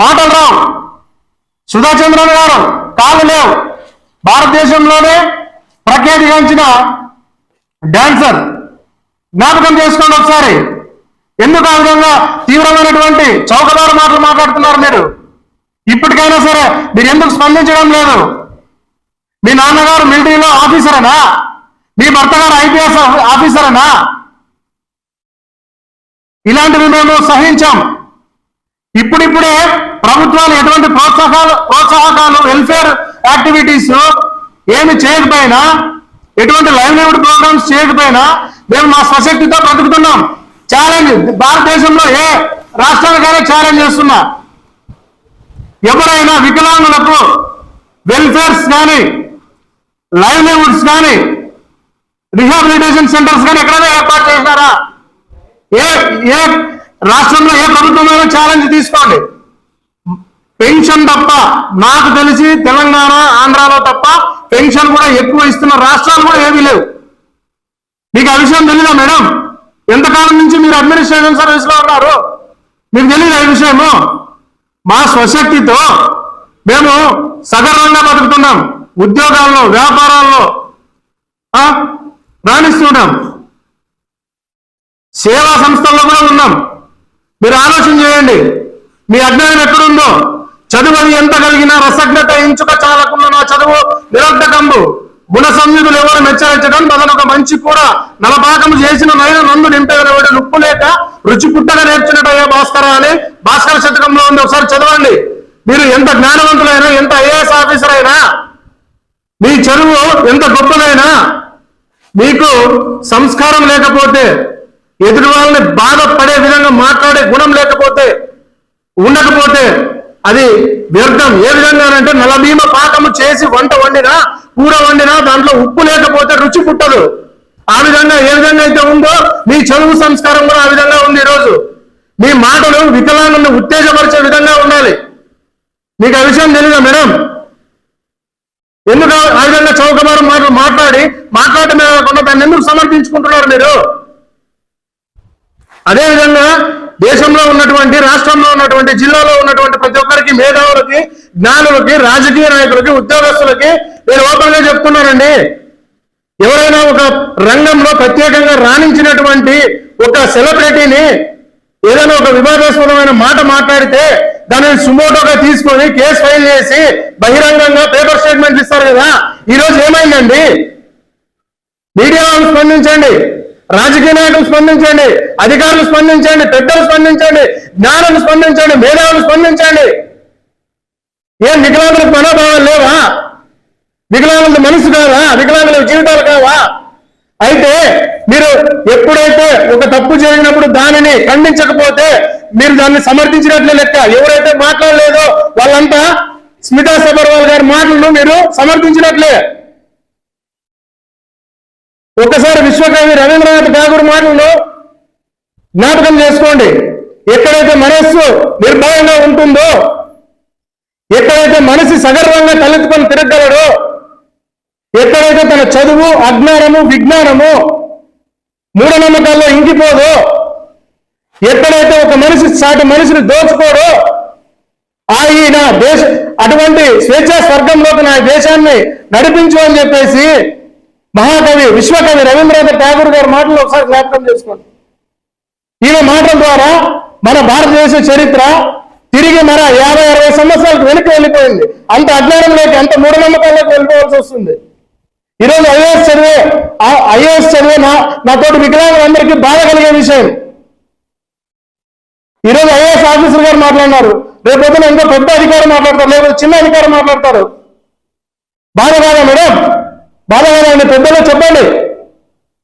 మాటలు రావు. సుధాచంద్రన్ గారు కాలు లేవు. భారతదేశంలోనే ప్రఖ్యాతిగాంచిన డాన్సర్. జ్ఞాపకం చేసుకోండి ఒకసారి. ఎందుకు ఆ విధంగా తీవ్రమైనటువంటి చౌకదారు మాటలు మాట్లాడుతున్నారు మీరు? ఇప్పటికైనా సరే మీరు ఎందుకు స్పందించడం లేదు? మీ నాన్నగారు మిలిటరీలో ఆఫీసరేనా? మీ భర్త గారు ఐపీఎస్ ఆఫీసరేనా? ఇలాంటివి మేము సహించాం. ఇప్పుడిప్పుడే ప్రభుత్వాలు ఎటువంటి ప్రోత్సాహాలు ప్రోత్సాహకాలు వెల్ఫేర్ యాక్టివిటీస్ ఏమి చేయకపోయినా ఎటువంటి లైవ్లీవుడ్ ప్రోగ్రామ్స్ చేయకపోయినా మేము మా స్వశక్తితో బ్రతుకుతున్నాం. ఛాలెంజ్ భారతదేశంలో ఏ రాష్ట్రాలకైనా ఛాలెంజ్ చేస్తున్నా. ఎవరైనా వికలాంగులకు వెల్ఫేర్స్ కానీ లైవ్లీవుడ్స్ కానీ రిహాబిలిటేషన్ సెంటర్స్ కానీ ఎక్కడైనా ఏర్పాటు చేశారా ఏ ఏ రాష్ట్రంలో ఏ ప్రభుత్వమైనా ఛాలెంజ్ తీసుకోండి. పెన్షన్ తప్ప నాకు తెలిసి తెలంగాణ ఆంధ్రాలో తప్ప పెన్షన్ కూడా ఎక్కువ ఇస్తున్న రాష్ట్రాలు కూడా ఏమీ లేవు. మీకు ఆ విషయం తెలీదా మేడం? ఎంతకాలం నుంచి మీరు అడ్మినిస్ట్రేషన్ సర్వీస్లో ఉన్నారు? మీకు తెలియదు ఈ విషయము? మా స్వశక్తితో మేము సగర్వంగా బతుకుతున్నాం. ఉద్యోగాల్లో వ్యాపారాల్లో రాణిస్తున్నాం. సేవా సంస్థల్లో కూడా ఉన్నాం. మీరు ఆలోచన చేయండి. మీ అజ్ఞానం ఎక్కడుందో? చదువు ఎంత కలిగినా రసజ్ఞత ఎంచుక చాలకున్న నా చదువు నిరర్ధకంబు. గుణ సంయుధులు ఎవరు మెచ్చరించడం? ఒక మంచి కూర నలపాకము చేసిన నైన నందు నింపేవాడు ఉప్పు లేక రుచి పుట్టగా నేర్చినట్టయ్యా భాస్కర అని భాస్కర శతకంలో ఉంది. ఒకసారి చదవండి. మీరు ఎంత జ్ఞానవంతులైనా ఎంత ఐఏఎస్ ఆఫీసర్ అయినా మీ చదువు ఎంత గొప్పదైనా మీకు సంస్కారం లేకపోతే ఎదుటి వాళ్ళని బాధపడే విధంగా మాట్లాడే గుణం లేకపోతే ఉండకపోతే అది వ్యర్థం. ఏ విధంగానంటే నలభీమ పాకము చేసి వంట వండినా కూర వండినా దాంట్లో ఉప్పు లేకపోతే రుచి పుట్టదు. ఆ విధంగా ఏ విధంగా అయితే ఉందో మీ చదువు సంస్కారం కూడా ఆ విధంగా ఉంది ఈరోజు. మీ మాటలు వికలాంగులను ఉత్తేజపరిచే విధంగా ఉండాలి. మీకు ఆ విషయం తెలీదా మేడం? ఎందుకు ఆ విధంగా చౌకబారు మాటలు మాట్లాడి మాట్లాడటమే కాకుండా దాన్ని ఎందుకు సమర్థించుకుంటున్నారు మీరు? అదేవిధంగా దేశంలో ఉన్నటువంటి రాష్ట్రంలో ఉన్నటువంటి జిల్లాలో ఉన్నటువంటి ప్రతి ఒక్కరికి మేధావులకి జ్ఞానులకి రాజకీయ నాయకులకి ఉద్యోగస్తులకి నేను ఓపెన్గా చెప్తున్నానండి. ఎవరైనా ఒక రంగంలో ప్రత్యేకంగా రాణించినటువంటి ఒక సెలబ్రిటీని ఏదైనా ఒక వివాదాస్పదమైన మాట మాట్లాడితే దానిని సుమోటోగా తీసుకొని కేసు ఫైల్ చేసి బహిరంగంగా పేపర్ స్టేట్మెంట్ ఇస్తారు కదా. ఈరోజు ఏమైందండి? మీడియా వాళ్ళు స్పందించండి. రాజకీయ నాయకులు స్పందించండి అధికారులు స్పందించండి పెద్దలు స్పందించండి జ్ఞానాలు స్పందించండి మేధావులు స్పందించండి. ఏం వికలాంగులకు మనోభావాలు లేవా? వికలాంగుల మనసు కావా వికలాంగుల జీవితాలు కావా? అయితే మీరు ఎప్పుడైతే ఒక తప్పు జరిగినప్పుడు దానిని ఖండించకపోతే మీరు దాన్ని సమర్థించినట్లే లెక్క. ఎవరైతే మాట్లాడలేదో వాళ్ళంతా స్మితా సబర్వాల్ గారి మాటలను మీరు సమర్థించినట్లే. ఒకసారి విశ్వకవి రవీంద్రనాథ్ ఠాగూర్ మాటల్లో జ్ఞాపకం చేసుకోండి. ఎక్కడైతే మనస్సు నిర్భయంగా ఉంటుందో ఎక్కడైతే మనసు సగర్వంగా తలెత్తుకొని తిరగలడో ఎక్కడైతే తన చదువు అజ్ఞానము విజ్ఞానము మూఢనమ్మకాల్లో ఇంకిపోదో ఎక్కడైతే ఒక మనిషి సాటి మనిషిని దోచుకోడో ఆయన దేశ అటువంటి స్వేచ్ఛా స్వర్గంలోకి నా దేశాన్ని నడిపించు అని చెప్పేసి మహాకవి విశ్వకవి రవీంద్రనాథ్ ఠాగూర్ గారి మాటలు ఒకసారి జ్ఞాపకం చేసుకోండి. ఈయన మాటల ద్వారా మన భారతదేశ చరిత్ర తిరిగి మన యాభై అరవై సంవత్సరాలకు వెనక్కి వెళ్ళిపోయింది. అంత అజ్ఞానంలోకి అంత మూఢనమ్మకాల్లోకి వెళ్ళిపోవాల్సి వస్తుంది. ఈరోజు ఐఏఎస్ చదివే ఐఏఎస్ చదివే నా నాతోటి వికలాంగులందరికీ బాధ కలిగే విషయం. ఈరోజు ఐఏఎస్ ఆఫీసర్ గారు మాట్లాడినారు. రేపు పొద్దున ఎంతో పెద్ద అధికారం మాట్లాడతారు లేకపోతే చిన్న అధికారం మాట్లాడతారు. బాధ కాదా మేడం? బాధ కాదా పెద్దలో చెప్పండి.